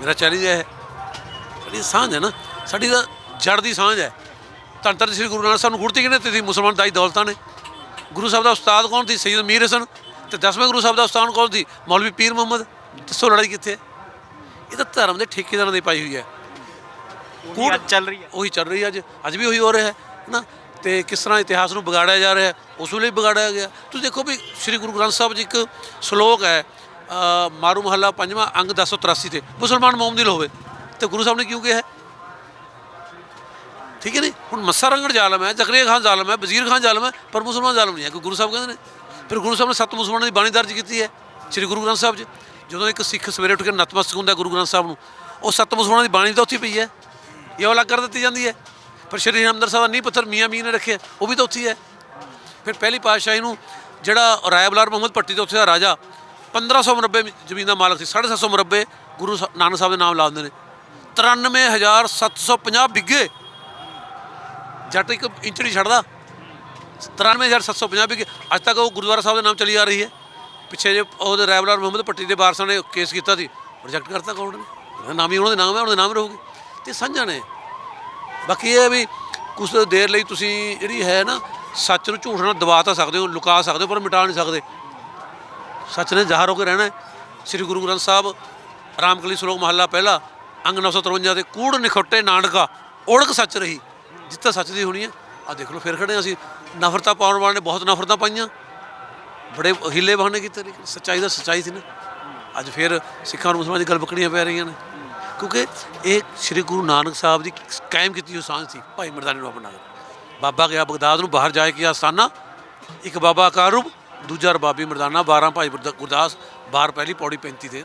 ਮੇਰਾ ਚੈਲੰਜ ਹੈ। ਸਾਡੀ ਸਾਂਝ ਹੈ ਨਾ, ਸਾਡੀ ਤਾਂ ਜੜ ਦੀ ਸਾਂਝ ਹੈ। ਧੰਨ ਧੰਨ ਸ੍ਰੀ ਗੁਰੂ ਨਾਨਕ ਸਾਹਿਬ ਨੂੰ ਗੁਰਤੀ ਕਿਹਨੇ ਦਿੱਤੀ ਸੀ? ਮੁਸਲਮਾਨ ਦਾਈ ਦੌਲਤਾਂ ਨੇ। ਗੁਰੂ ਸਾਹਿਬ ਦਾ ਉਸਤਾਦ ਕੌਣ ਸੀ? ਸੈਯਦ ਮੀਰ ਹਸਨ। ਤੇ ਦਸਵੇਂ ਗੁਰੂ ਸਾਹਿਬ ਦਾ ਉਸਤਾਦ ਕੌਣ ਸੀ? ਮੌਲਵੀ ਪੀਰ ਮੁਹੰਮਦ। ਦੱਸੋ ਲੜਾਈ ਕਿੱਥੇ ਹੈ? ਇਹ ਤਾਂ ਧਰਮ ਦੇ ਠੇਕੇਦਾਰਾਂ ਦੀ ਪਾਈ ਹੋਈ ਹੈ। ਉਹ ਅੱਜ ਚੱਲ ਰਹੀ ਹੈ। ਉਹੀ ਚੱਲ ਰਹੀ ਹੈ ਅੱਜ। ਅੱਜ ਵੀ ਉਹੀ ਹੋ ਰਿਹਾ ਹੈ ਨਾ ਤੇ ਕਿਸ ਤਰ੍ਹਾਂ ਇਤਿਹਾਸ ਨੂੰ ਵਿਗਾੜਿਆ ਜਾ ਰਿਹਾ ਹੈ ਉਸ ਵੇਲੇ ਵੀ ਵਿਗਾੜਿਆ ਗਿਆ। ਤੁਸੀਂ ਦੇਖੋ ਵੀ ਸ੍ਰੀ ਗੁਰੂ ਗ੍ਰੰਥ ਸਾਹਿਬ 'ਚ ਇੱਕ ਸ਼ਲੋਕ ਹੈ ਮਾਰੂ ਮਹੱਲਾ ਪੰਜਵਾਂ ਅੰਗ 1083 ਤੇ। ਮੁਸਲਮਾਨ ਮੌਮਦਿਲ ਹੋਵੇ ਤੇ ਗੁਰੂ ਸਾਹਿਬ ਨੇ ਕਿਉਂ ਕਿਹਾ ਹੈ? ਠੀਕ ਹੈ ਨਹੀਂ ਹੁਣ ਮੱਸਾ ਰੰਗੜ ਜ਼ਾਲਮ ਹੈ, ਜ਼ਕਰੀਆ ਖਾਨ ਜ਼ਾਲਮ ਹੈ, ਵਜ਼ੀਰ ਖਾਨ ਜ਼ਾਲਮ ਹੈ, ਪਰ ਮੁਸਲਮਾਨ ਜ਼ਾਲਮ ਨਹੀਂ ਹੈ। ਕਿ ਗੁਰੂ ਸਾਹਿਬ ਕਹਿੰਦੇ ਨੇ? ਫਿਰ ਗੁਰੂ ਸਾਹਿਬ ਨੇ ਸੱਤ ਮੁਸਲਮਾਨਾਂ ਦੀ ਬਾਣੀ ਦਰਜ ਕੀਤੀ ਹੈ, ਸ੍ਰੀ ਗੁਰੂ ਗ੍ਰੰਥ ਸਾਹਿਬ 'ਚ ਜਦੋਂ ਇੱਕ ਸਿੱਖ ਸਵੇਰੇ ਉੱਠ ਕੇ ਨਤਮਸਤਕ ਹੁੰਦਾ ਗੁਰੂ ਗ੍ਰੰਥ ਸਾਹਿਬ ਨੂੰ, ਉਹ ਸੱਤ ਮੁਸਲਮਾਨਾਂ ਦੀ ਬਾਣੀ ਤਾਂ ਉੱਥੇ ਪਈ ਹੈ। ਇਹ ਅਲੱਗ ਕਰ ਦਿੱਤੀ ਜਾਂਦੀ ਹੈ। ਪਰ ਸ਼੍ਰੀ ਹਰਿਮੰਦਰ ਸਾਹਿਬ ਦਾ ਨੀਂਹ ਪੱਥਰ ਮੀਆਂ ਮੀਰ ਨੇ ਰੱਖਿਆ, ਉਹ ਵੀ ਤਾਂ ਉੱਥੇ ਹੈ ਫਿਰ ਪਹਿਲੀ ਪਾਤਸ਼ਾਹੀ ਨੂੰ ਜਿਹੜਾ ਰਾਇਬਲਾਰ ਮੁਹੰਮਦ ਪੱਟੀ ਦੇ ਉੱਥੇ ਦਾ ਰਾਜਾ 1500 ਮੁਰੱਬੇ ਜ਼ਮੀਨ ਦਾ ਮਾਲਕ ਸੀ 750 ਮੁਰੱਬੇ ਗੁਰੂ ਸਾ- ਨਾਨਕ ਸਾਹਿਬ ਦੇ ਨਾਮ ਲਾ ਦਿੰਦੇ ਨੇ। 93750 ਬਿੱਗੇ ਜੱਟ ਇੱਕ ਇੰਚ ਨਹੀਂ ਛੱਡਦਾ। 93750 ਵੀ ਅੱਜ ਤੱਕ ਉਹ ਗੁਰਦੁਆਰਾ ਸਾਹਿਬ ਦੇ ਨਾਮ ਚਲੀ ਆ ਰਹੀ ਹੈ। ਪਿੱਛੇ ਜੇ ਉਹਦੇ ਰਾਇਬਲਾਰ ਮੁਹੰਮਦ ਪੱਟੀ ਦੇ ਵਾਰਸਾਂ ਨੇ ਕੇਸ ਕੀਤਾ ਸੀ। ਰਿਜੈਕਟ ਕਰਤਾ ਕੋਰਟ ਨੇ? ਉਹਦਾ ਨਾਮ ਹੀ ਉਹਨਾਂ ਦੇ ਨਾਮ ਹੈ, ਉਹਨਾਂ ਦੇ ਨਾਮ ਰਹੂਗੀ। ਤੇ ਸਾਂਝਾ ਨੇ। ਬਾਕੀ ਇਹ ਹੈ ਵੀ ਕੁਝ ਦੇਰ ਲਈ ਤੁਸੀਂ ਜਿਹੜੀ ਹੈ ਨਾ, ਸੱਚ ਨੂੰ ਝੂਠ ਨਾਲ ਦਬਾ ਤਾਂ ਸਕਦੇ ਹੋ, ਲੁਕਾ ਸਕਦੇ ਹੋ, ਪਰ ਮਿਟਾ ਨਹੀਂ ਸਕਦੇ। ਸੱਚ ਨੇ ਜ਼ਾਹਰ ਹੋ ਕੇ ਰਹਿਣਾ ਸ੍ਰੀ ਗੁਰੂ ਗ੍ਰੰਥ ਸਾਹਿਬ, ਰਾਮਕਲੀ ਸ਼ਲੋਕ ਮਹੱਲਾ ਪਹਿਲਾ, ਅੰਗ 953 ਦੇ ਕੂੜ ਨਿਖੋਟੇ ਨਾਨਕਾ ਓੜਕ ਸੱਚ ਰਹੀ। ਜਿੱਥੇ ਸੱਚ ਦੀ ਹੋਣੀ ਹੈ ਆ ਦੇਖ ਲਓ, ਫਿਰ ਖੜੇ ਹਾਂ ਅਸੀਂ। ਨਫ਼ਰਤਾਂ ਪਾਉਣ ਵਾਲੇ ਨੇ ਬਹੁਤ ਨਫ਼ਰਤਾਂ ਪਾਈਆਂ। ਬੜੇ ਹੀਲੇ ਬਹਾਨੇ ਕੀਤੇ ਲੇਕਿਨ ਸੱਚਾਈ ਦਾ ਸੱਚਾਈ ਸੀ ਨਾ। ਅੱਜ ਫਿਰ ਸਿੱਖਾਂ ਨੂੰ ਮੁਸਲਮਾਨਾਂ ਦੀ ਗੱਲ ਪਕੜੀਆਂ ਪੈ ਰਹੀਆਂ ਨੇ। ਕਿਉਂਕਿ ਇਹ ਸ੍ਰੀ ਗੁਰੂ ਨਾਨਕ ਸਾਹਿਬ ਦੀ ਕਾਇਮ ਕੀਤੀ ਹੋਈ ਸਾਂਝ ਸੀ। ਭਾਈ ਮਰਦਾਨੇ ਨੂੰ ਆਪਣਾ। ਬਾਬਾ ਗਿਆ ਬਗਦਾਦ ਨੂੰ, ਬਾਹਰ ਜਾ ਕੇ ਆਸਾਨਾ ਇੱਕ ਬਾਬਾ ਕਾਰੂਬ ਦੂਜਾ ਰਬਾਬੀ ਮਰਦਾਨਾ 12 ਭਾਈ ਗੁਰਦਾਸ ਬਾਹਰ ਪਹਿਲੀ ਪੌੜੀ 35 ਤੇ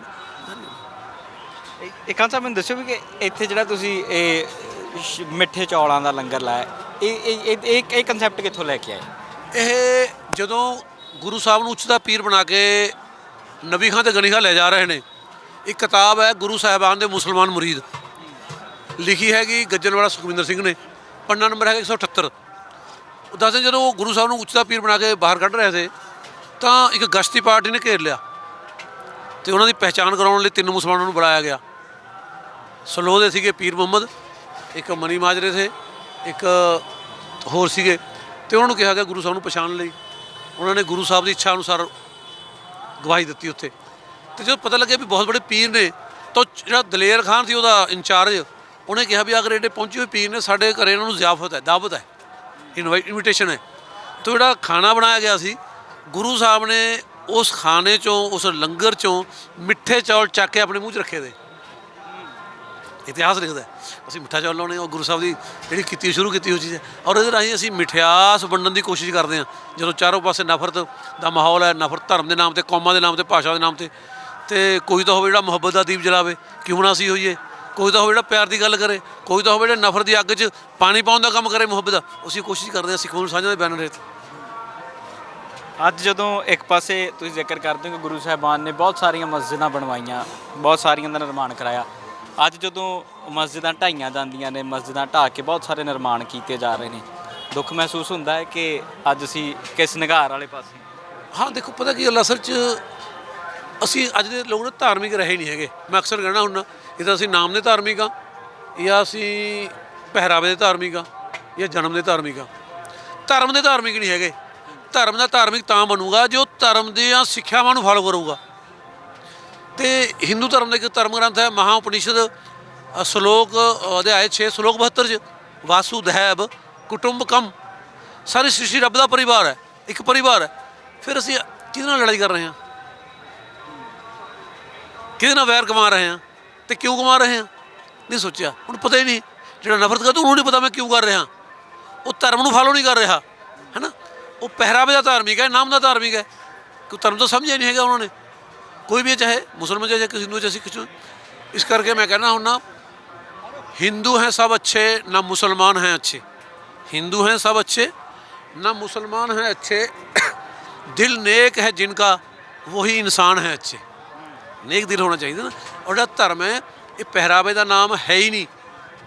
ਇੱਕ ਸਾਹਿਬ, ਮੈਨੂੰ ਦੱਸੋ ਵੀ ਕਿ ਇੱਥੇ ਜਿਹੜਾ ਤੁਸੀਂ ਇਹ ਸ਼- ਮਿੱਠੇ ਚੌਲਾਂ ਦਾ ਲੰਗਰ ਲਾਇਆ। ਇਹ ਇਹ, ਇਹ- ਇਹ ਇਹ ਕਨਸੈਪਟ ਕਿੱਥੋਂ ਲੈ ਕੇ ਆਏ? ਇਹ ਜਦੋਂ ਗੁਰੂ ਸਾਹਿਬ ਨੂੰ ਉੱਚ ਦਾ ਪੀਰ ਬਣਾ ਕੇ ਨਬੀ ਖਾਂ ਤੇ ਗਨੀ ਖਾਂ ਲੈ ਜਾ ਰਹੇ ਨੇ, ਇੱਕ ਕਿਤਾਬ ਹੈ ਗੁਰੂ ਸਾਹਿਬਾਨ ਦੇ ਮੁਸਲਮਾਨ ਮੁਰੀਦ। ਲਿਖੀ ਹੈਗੀ ਗੱਜਣਵਾਲਾ ਸੁਖਵਿੰਦਰ ਸਿੰਘ ਨੇ, ਪੰਨਾ ਨੰਬਰ ਹੈਗਾ 178 ਉਹ ਦੱਸਦੇ ਜਦੋਂ ਉਹ ਗੁਰੂ ਸਾਹਿਬ ਨੂੰ ਉੱਚ ਦਾ ਪੀਰ ਬਣਾ ਕੇ ਬਾਹਰ ਕੱਢ ਰਹੇ ਸੀ, ਤਾਂ ਇੱਕ ਗਸ਼ਤੀ ਪਾਰਟੀ ਨੇ ਘੇਰ ਲਿਆ। ਤੇ ਉਹਨਾਂ ਦੀ ਪਹਿਚਾਣ ਕਰਾਉਣ ਲਈ ਤਿੰਨ ਮੁਸਲਮਾਨਾਂ ਨੂੰ ਬੁਲਾਇਆ ਗਿਆ। ਸਲੋਹ ਦੇ ਸੀਗੇ ਪੀਰ ਮੁਹੰਮਦ ਇੱਕ ਮਨੀ ਮਾਜਰੇ ਥੇ, ਇੱਕ ਹੋਰ ਸੀਗੇ। ਤੇ ਉਹਨਾਂ ਨੂੰ ਕਿਹਾ ਗਿਆ ਗੁਰੂ ਸਾਹਿਬ ਨੂੰ ਪਛਾਣ ਲਈ। ਉਹਨਾਂ ਨੇ ਗੁਰੂ ਸਾਹਿਬ ਦੀ ਇੱਛਾ ਅਨੁਸਾਰ ਗਵਾਹੀ ਦਿੱਤੀ ਉੱਥੇ। ਤੇ ਜਦੋਂ ਪਤਾ ਲੱਗਿਆ ਵੀ ਬਹੁਤ ਬੜੇ ਪੀਰ ਨੇ, ਤਾਂ ਜਿਹੜਾ ਦਲੇਰ ਖਾਨ ਸੀ ਉਹਦਾ ਇੰਚਾਰਜ, ਉਹਨੇ ਕਿਹਾ ਵੀ ਅਗਰ ਇਹਦੇ ਪਹੁੰਚੇ ਹੋਏ ਪੀਰ ਨੇ, ਸਾਡੇ ਘਰੇ ਇਹਨਾਂ ਨੂੰ ਜ਼ਿਆਫਤ ਹੈ, ਦਾਵਤ ਹੈ। ਇਨਵਾਈਟ ਇਨਵੀਟੇਸ਼ਨ ਹੈ। ਤਾਂ ਜਿਹੜਾ ਖਾਣਾ ਬਣਾਇਆ ਗਿਆ ਸੀ, ਗੁਰੂ ਸਾਹਿਬ ਨੇ ਉਸ ਖਾਣੇ ਚੋਂ, ਉਸ ਲੰਗਰ ਚੋਂ ਮਿੱਠੇ ਚੌਲ ਚੱਕ ਕੇ ਆਪਣੇ ਮੂੰਹ 'ਚ ਰੱਖੇ ਦੇ। ਇਤਿਹਾਸ ਲਿਖਦਾ ਅਸੀਂ ਮਿੱਠਾ ਚੌਲ ਲਾਉਣੇ ਉਹ ਗੁਰੂ ਸਾਹਿਬ ਦੀ ਜਿਹੜੀ ਕੀਤੀ ਸ਼ੁਰੂ ਕੀਤੀ ਹੋਈ ਚੀਜ਼ ਹੈ। ਔਰ ਇਹਦੇ ਰਾਹੀਂ ਅਸੀਂ ਮਿਠਿਆਸ ਵੰਡਣ ਦੀ ਕੋਸ਼ਿਸ਼ ਕਰਦੇ ਹਾਂ। ਜਦੋਂ ਚਾਰੋਂ ਪਾਸੇ ਨਫ਼ਰਤ ਦਾ ਮਾਹੌਲ ਹੈ, ਨਫ਼ਰਤ ਧਰਮ ਦੇ ਨਾਮ ਤੇ, ਕੌਮਾਂ ਦੇ ਨਾਮ ਤੇ ਭਾਸ਼ਾ ਦੇ ਨਾਮ ਤੇ ਤੇ ਕੋਈ ਤਾਂ ਹੋਵੇ ਜਿਹੜਾ ਮੁਹੱਬਤ ਦਾ ਦੀਪ ਜਲਾਵੇ, ਕਿਉਂ ਨਾ ਅਸੀਂ ਹੋਈਏ। ਕੋਈ ਤਾਂ ਹੋਵੇ ਜਿਹੜਾ ਪਿਆਰ ਦੀ ਗੱਲ ਕਰੇ, ਕੋਈ ਤਾਂ ਹੋਵੇ ਜਿਹੜਾ ਨਫ਼ਰਤ ਦੀ ਅੱਗ 'ਚ ਪਾਣੀ ਪਾਉਣ ਦਾ ਕੰਮ ਕਰੇ ਮੁਹੱਬਤ ਦਾ ਅਸੀਂ ਕੋਸ਼ਿਸ਼ ਕਰਦੇ ਹਾਂ ਸਿੱਖਾਂ ਨੂੰ ਦੇ ਬੈਨਰ ਹੇਠ। ਅੱਜ ਜਦੋਂ ਇੱਕ ਪਾਸੇ ਤੁਸੀਂ ਜ਼ਿਕਰ ਕਰਦੇ ਹੋ ਕਿ ਗੁਰੂ ਸਾਹਿਬਾਨ ਨੇ ਬਹੁਤ ਸਾਰੀਆਂ ਮਸਜਿਦਾਂ ਬਣਵਾਈਆਂ, ਬਹੁਤ ਸਾਰੀਆਂ ਦਾ ਨਿਰਮਾਣ ਕਰਾਇਆ ਅੱਜ ਜਦੋਂ ਮਸਜਿਦਾਂ ਢਾਈਆਂ ਜਾਂਦੀਆਂ ਨੇ, ਮਸਜਿਦਾਂ ਢਾਹ ਕੇ ਬਹੁਤ ਸਾਰੇ ਨਿਰਮਾਣ ਕੀਤੇ ਜਾ ਰਹੇ ਨੇ। ਦੁੱਖ ਮਹਿਸੂਸ ਹੁੰਦਾ ਹੈ ਕਿ ਅੱਜ ਅਸੀਂ ਕਿਸ ਨਿਗਾਰ ਵਾਲੇ ਪਾਸੇ ਹਾਂ। ਦੇਖੋ, ਪਤਾ ਕੀ ਗੱਲ ਅਸਲ 'ਚ ਅਸੀਂ ਅੱਜ ਦੇ ਲੋਕ ਨਾ ਧਾਰਮਿਕ ਰਹੇ ਨਹੀਂ ਹੈਗੇ। ਮੈਂ ਅਕਸਰ ਕਹਿਣਾ ਹੁੰਦਾ ਇਹ ਤਾਂ ਅਸੀਂ ਨਾਮ ਦੇ ਧਾਰਮਿਕ ਆ, ਜਾਂ ਅਸੀਂ ਪਹਿਰਾਵੇ ਦੇ ਧਾਰਮਿਕ ਆ, ਜਾਂ ਜਨਮ ਦੇ ਧਾਰਮਿਕ ਆ। ਧਰਮ ਦੇ ਧਾਰਮਿਕ ਨਹੀਂ ਹੈਗੇ। ਧਰਮ ਦਾ ਧਾਰਮਿਕ ਤਾਂ ਬਣੂਗਾ ਜੋ ਧਰਮ ਦੀਆਂ ਸਿੱਖਿਆਵਾਂ ਨੂੰ ਫਾਲੋ ਕਰੂਗਾ। ਤੇ ਹਿੰਦੂ ਧਰਮ ਦਾ ਇੱਕ ਧਰਮ ਗ੍ਰੰਥ ਹੈ ਮਹਾ ਉਪਨਿਸ਼ਦ ਅ, ਸ਼ਲੋਕ ਅਧਿਆਇ 6 ਸ਼ਲੋਕ 72 ਚ ਵਾਸੁਦੈਵ ਕੁਟੁੰਬਕਮ ਸਾਰੀ ਸ੍ਰਿਸ਼ਟੀ ਰੱਬ ਦਾ ਪਰਿਵਾਰ ਹੈ ਇੱਕ ਪਰਿਵਾਰ ਹੈ। ਫਿਰ ਅਸੀਂ ਕਿਹਦੇ ਨਾਲ ਲੜਾਈ ਕਰ ਰਹੇ ਹਾਂ? ਕਿਹਦੇ ਨਾਲ ਵੈਰ ਕਮਾ ਰਹੇ ਹਾਂ? ਤੇ ਕਿਉਂ ਕਮਾ ਰਹੇ ਹਾਂ? ਨਹੀਂ ਸੋਚਿਆ। ਹੁਣ ਪਤਾ ਹੀ ਨਹੀਂ ਜਿਹੜਾ ਨਫ਼ਰਤ ਕਰਦਾ ਉਹਨੂੰ ਨਹੀਂ ਪਤਾ ਮੈਂ ਕਿਉਂ ਕਰ ਰਿਹਾ। ਉਹ ਧਰਮ ਨੂੰ ਫਾਲੋ ਨਹੀਂ ਕਰ ਰਿਹਾ ਹੈਨਾ? ਉਹ ਪਹਿਰਾਵੇ ਦਾ ਧਾਰਮਿਕ ਹੈ ਨਾਮ ਦਾ ਧਾਰਮਿਕ ਹੈ। ਕਿ ਧਰਮ ਤਾਂ ਸਮਝਿਆ ਨਹੀਂ ਹੈਗਾ ਉਹਨਾਂ ਨੇ। ਕੋਈ ਵੀ ਚਾਹੇ ਮੁਸਲਮਾਨ ਚਾਹੇ ਕਿਸੇ ਹਿੰਦੂ ਚਾਹੇ ਸਿੱਖ ਚਾਹੇ ਇਸ ਕਰਕੇ ਮੈਂ कहना हूँ ना हिंदू हैं सब अच्छे ना मुसलमान हैं अच्छे हिंदू हैं सब अच्छे ना मुसलमान हैं अच्छे दिल नेक है जिनका वही इंसान है अच्छे ਨੇਕ ਦਿਲ ਹੋਣਾ ਚਾਹੀਦਾ ਨਾ ਔਰ ਜਿਹੜਾ ਧਰਮ ਹੈ ਇਹ ਪਹਿਰਾਵੇ ਦਾ ਨਾਮ ਹੈ ਹੀ ਨਹੀਂ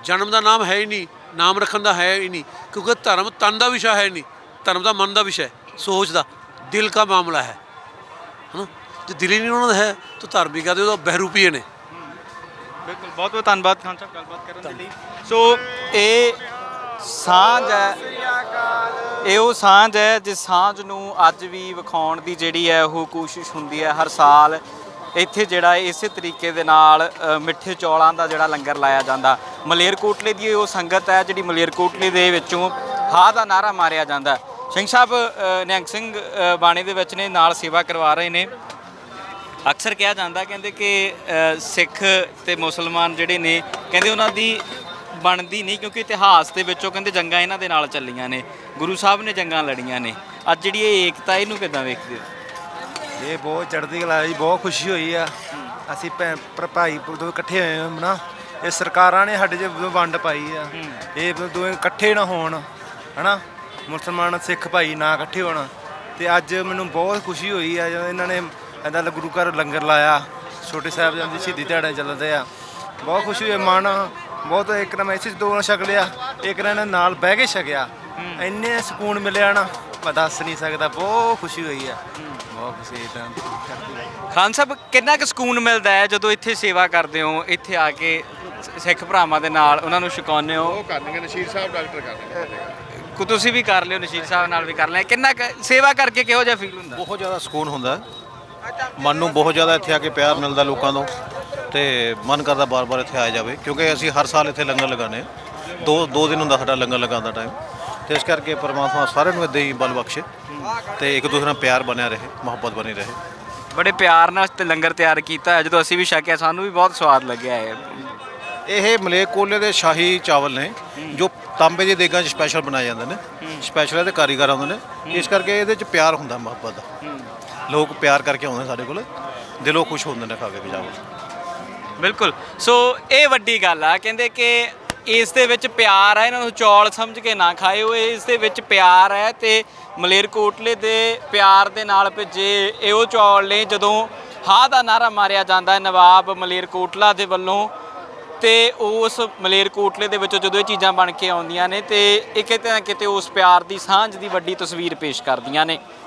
ਜਨਮ ਦਾ ਨਾਮ ਹੈ ਹੀ ਨਹੀਂ ਨਾਮ ਰੱਖਣ ਦਾ ਹੈ ਹੀ ਨਹੀਂ ਕਿਉਂਕਿ ਧਰਮ ਤਨ ਦਾ ਵਿਸ਼ਾ ਹੈ ਨਹੀਂ ਧਰਮ ਦਾ ਮਨ ਦਾ ਵਿਸ਼ਾ ਹੈ ਸੋਚ ਦਾ ਦਿਲ ਦਾ ਮਾਮਲਾ ਹੈ ਹਨਾ ਜੇ ਦਿਲ ਹੀ ਨਹੀਂ ਉਹਨਾਂ ਦਾ ਹੈ ਤਾਂ ਧਾਰਮਿਕ ਆ ਤੇ ਉਹਦਾ ਬਹਿਰੂਪੀਏ ਨੇ। ਬਿਲਕੁਲ ਬਹੁਤ ਬਹੁਤ ਧੰਨਵਾਦ ਖਾਨ ਸਾਹਿਬ ਗੱਲਬਾਤ ਕਰਨ ਦੇ ਲਈ। ਸੋ ਇਹ ਸਾਂਝ ਹੈ ਇਹ ਉਹ ਸਾਂਝ ਹੈ ਜਿਸ ਸਾਂਝ ਨੂੰ ਅੱਜ ਵੀ ਵਿਖਾਉਣ ਦੀ ਜਿਹੜੀ ਹੈ ਉਹ ਕੋਸ਼ਿਸ਼ ਹੁੰਦੀ ਹੈ ਹਰ ਸਾਲ। ਇੱਥੇ ਜਿਹੜਾ ਇਸੇ ਤਰੀਕੇ ਦੇ ਨਾਲ ਮਿੱਠੇ ਚੌਲਾਂ ਦਾ ਜਿਹੜਾ ਲੰਗਰ ਲਾਇਆ ਜਾਂਦਾ। ਮਲੇਰਕੋਟਲੇ ਦੀ ਉਹ ਸੰਗਤ ਹੈ ਜਿਹੜੀ ਮਲੇਰਕੋਟਲੇ ਦੇ ਵਿੱਚੋਂ ਹਾ ਦਾ ਨਾਰਾ ਮਾਰਿਆ ਜਾਂਦਾ। ਸਿੰਘ ਸਾਹਿਬ ਨਿਹੰਗ ਸਿੰਘ ਅ, ਬਾਣੇ ਦੇ ਵਿੱਚ ਨੇ ਨਾਲ ਸੇਵਾ ਕਰਵਾ ਰਹੇ ਨੇ। ਅਕਸਰ ਕਿਹਾ ਜਾਂਦਾ ਕਹਿੰਦੇ ਕਿ ਸਿੱਖ ਤੇ ਮੁਸਲਮਾਨ ਜਿਹੜੇ ਨੇ ਕਹਿੰਦੇ ਉਹਨਾਂ ਦੀ ਬਣਦੀ ਨਹੀਂ ਕਿਉਂਕਿ ਇਤਿਹਾਸ ਦੇ ਵਿੱਚੋਂ ਕਹਿੰਦੇ ਜੰਗਾਂ ਇਹਨਾਂ ਦੇ ਨਾਲ ਚੱਲੀਆਂ ਨੇ। ਗੁਰੂ ਸਾਹਿਬ ਨੇ ਜੰਗਾਂ ਲੜੀਆਂ ਨੇ। ਅੱਜ ਜਿਹੜੀ ਇਹ ਏਕਤਾ ਇਹਨੂੰ ਕਿਦਾਂ ਵੇਖਦੇ ਹੋ? ਇਹ ਬਹੁਤ ਚੜ੍ਹਦੀ ਕਲਾ ਜੀ ਬਹੁਤ ਖੁਸ਼ੀ ਹੋਈ ਆ। ਅਸੀਂ ਭੈਣ ਭਰਾ- ਭਾਈ ਦੋ ਇਕੱਠੇ ਹੋਏ ਹਾਂ ਨਾ ਇਹ ਸਰਕਾਰਾਂ ਨੇ ਸਾਡੇ 'ਚ ਵੰਡ ਪਾਈ ਆ ਇਹ ਦੋਵੇਂ ਇਕੱਠੇ ਨਾ ਹੋਣ ਹਨਾ? ਮੁਸਲਮਾਨ ਸਿੱਖ ਭਾਈ ਨਾ ਇਕੱਠੇ ਹੋਣ। ਤੇ ਅੱਜ ਮੈਨੂੰ ਬਹੁਤ ਖੁਸ਼ੀ ਹੋਈ ਆ ਜਦੋਂ ਇਹਨਾਂ ਨੇ ਇਹਦਾ ਗੁਰੂ ਘਰ ਲੰਗਰ ਲਾਇਆ ਛੋਟੇ ਸਾਹਿਬ ਦੀ ਸ਼ਹੀਦੀ ਦਿਹਾੜੇ ਚੱਲਦੇ ਆ। ਬਹੁਤ ਖੁਸ਼ੀ ਹੋਈ ਮਨ ਬਹੁਤ ਇੱਕ ਨਾ ਮੈਸੇਜ ਦੋ ਛਕ ਲਿਆ ਇੱਕ ਨਾ ਇਹਨਾਂ ਨਾਲ ਬਹਿ ਕੇ ਛਕਿਆ। ਇੰਨੇ ਸਕੂਨ ਮਿਲਿਆ ਨਾ ਮੈਂ ਦੱਸ ਨਹੀਂ ਸਕਦਾ ਬਹੁਤ ਖੁਸ਼ੀ ਹੋਈ ਆ। ਬਹੁਤ ਖੁਸ਼ੀ ਤਾਂ। ਖਾਨ ਸਾਹਿਬ ਕਿੰਨਾ ਕੁ ਸਕੂਨ ਮਿਲਦਾ ਹੈ ਜਦੋਂ ਇੱਥੇ ਸੇਵਾ ਕਰਦੇ ਹੋ ਇੱਥੇ ਆ ਕੇ ਸਿੱਖ ਭਰਾਵਾਂ ਦੇ ਨਾਲ ਉਹਨਾਂ ਨੂੰ ਛਕਾਉਂਦੇ ਹੋ? ਉਹ ਕਰਨਗੇ ਨਸ਼ੀਰ ਸਾਹਿਬ ਡਾਕਟਰ ਕਰਨਗੇ। ਕੁ ਤੁਸੀਂ ਵੀ ਕਰ ਲਿਓ ਨਸ਼ੀਰ ਸਾਹਿਬ ਨਾਲ ਵੀ ਕਰ ਲਿਆ। ਕਿੰਨਾ ਕੁ ਸੇਵਾ ਕਰਕੇ ਕਿਹੋ ਜਿਹਾ ਫੀਲ ਹੁੰਦਾ? ਬਹੁਤ ਜ਼ਿਆਦਾ ਸਕੂਨ ਹੁੰਦਾ। ਮਨ ਨੂੰ ਬਹੁਤ ਜ਼ਿਆਦਾ ਇੱਥੇ ਆ ਕੇ ਪਿਆਰ ਮਿਲਦਾ ਲੋਕਾਂ ਤੋਂ ਤੇ ਮਨ ਕਰਦਾ ਬਾਰ-ਬਾਰ ਇੱਥੇ ਆਇਆ ਜਾਵੇ ਕਿਉਂਕਿ ਅਸੀਂ ਹਰ ਸਾਲ ਇੱਥੇ ਲੰਗਰ ਲਗਾਉਂਦੇ ਹਾਂ। ਦੋ ਦੋ ਦਿਨ ਹੁੰਦਾ ਸਾਡਾ ਲੰਗਰ ਲਗਾਉਣ ਦਾ ਟਾਈਮ ਤੇ ਇਸ ਕਰਕੇ ਪਰਮਾਤਮਾ ਸਾਰਿਆਂ ਨੂੰ ਇੱਦਾਂ ਹੀ ਬਲ ਬਖਸ਼ੇ ਤੇ ਇੱਕ ਦੂਸਰੇ ਨਾਲ ਪਿਆਰ ਬਣਿਆ ਰਹੇ ਮੁਹੱਬਤ ਬਣੀ ਰਹੇ। ਬੜੇ ਪਿਆਰ ਨਾਲ ਤੇ ਲੰਗਰ ਤਿਆਰ ਕੀਤਾ ਹੈ। ਜਦੋਂ ਅਸੀਂ ਵੀ ਛਕਿਆ ਸਾਨੂੰ ਵੀ ਬਹੁਤ ਸਵਾਦ ਲੱਗਿਆ ਹੈ ਇਹ ਮਲੇਕੋਲੇ ਦੇ ਸ਼ਾਹੀ ਚਾਵਲ ਨੇ ਜੋ ਤਾਂਬੇ ਦੀ ਦੇਗਾਂ 'ਚ ਸਪੈਸ਼ਲ ਬਣਾਏ ਜਾਂਦੇ ਨੇ। ਸਪੈਸ਼ਲ ਇਹਦੇ ਕਾਰੀਗਰ ਆਉਂਦੇ ਨੇ। ਇਸ ਕਰਕੇ ਇਹਦੇ 'ਚ ਪਿਆਰ ਹੁੰਦਾ ਮੁਹੱਬਤ ਦਾ। ਲੋਕ ਪਿਆਰ ਕਰਕੇ ਆਉਂਦੇ ਸਾਡੇ ਕੋਲ, ਦਿਲੋਂ ਖੁਸ਼ ਹੁੰਦੇ ਨੇ ਖਾ ਕੇ ਚਾਵਲ ਬਿਲਕੁਲ। ਸੋ ਇਹ ਵੱਡੀ ਗੱਲ ਆ, ਕਹਿੰਦੇ ਕਿ ਇਸ ਦੇ ਵਿੱਚ ਪਿਆਰ ਹੈ ਇਹਨਾਂ ਨੂੰ ਚੌਲ ਸਮਝ ਕੇ ਨਾ ਖਾਇਓ ਇਸ ਦੇ ਵਿੱਚ ਪਿਆਰ ਹੈ ਤੇ ਮਲੇਰਕੋਟਲੇ ਦੇ ਪਿਆਰ ਦੇ ਨਾਲ ਭੇਜੇ ਇਹ ਉਹ ਚੌਲ ਨੇ, ਜਦੋਂ ਹਾਂ ਦਾ ਨਾਰਾ ਮਾਰਿਆ ਜਾਂਦਾ ਹੈ ਨਵਾਬ ਮਲੇਰਕੋਟਲਾ ਦੇ ਵੱਲੋਂ, ਤੇ ਉਸ ਮਲੇਰਕੋਟਲੇ ਦੇ ਵਿੱਚੋਂ ਜਦੋਂ ਇਹ ਚੀਜ਼ਾਂ ਬਣ ਕੇ ਆਉਂਦੀਆਂ ਨੇ ਤੇ ਇਹ ਕਿਤੇ ਨਾ ਕਿਤੇ ਉਸ ਪਿਆਰ ਦੀ ਸਾਂਝ ਦੀ ਵੱਡੀ ਤਸਵੀਰ ਪੇਸ਼ ਕਰਦੀਆਂ ਨੇ।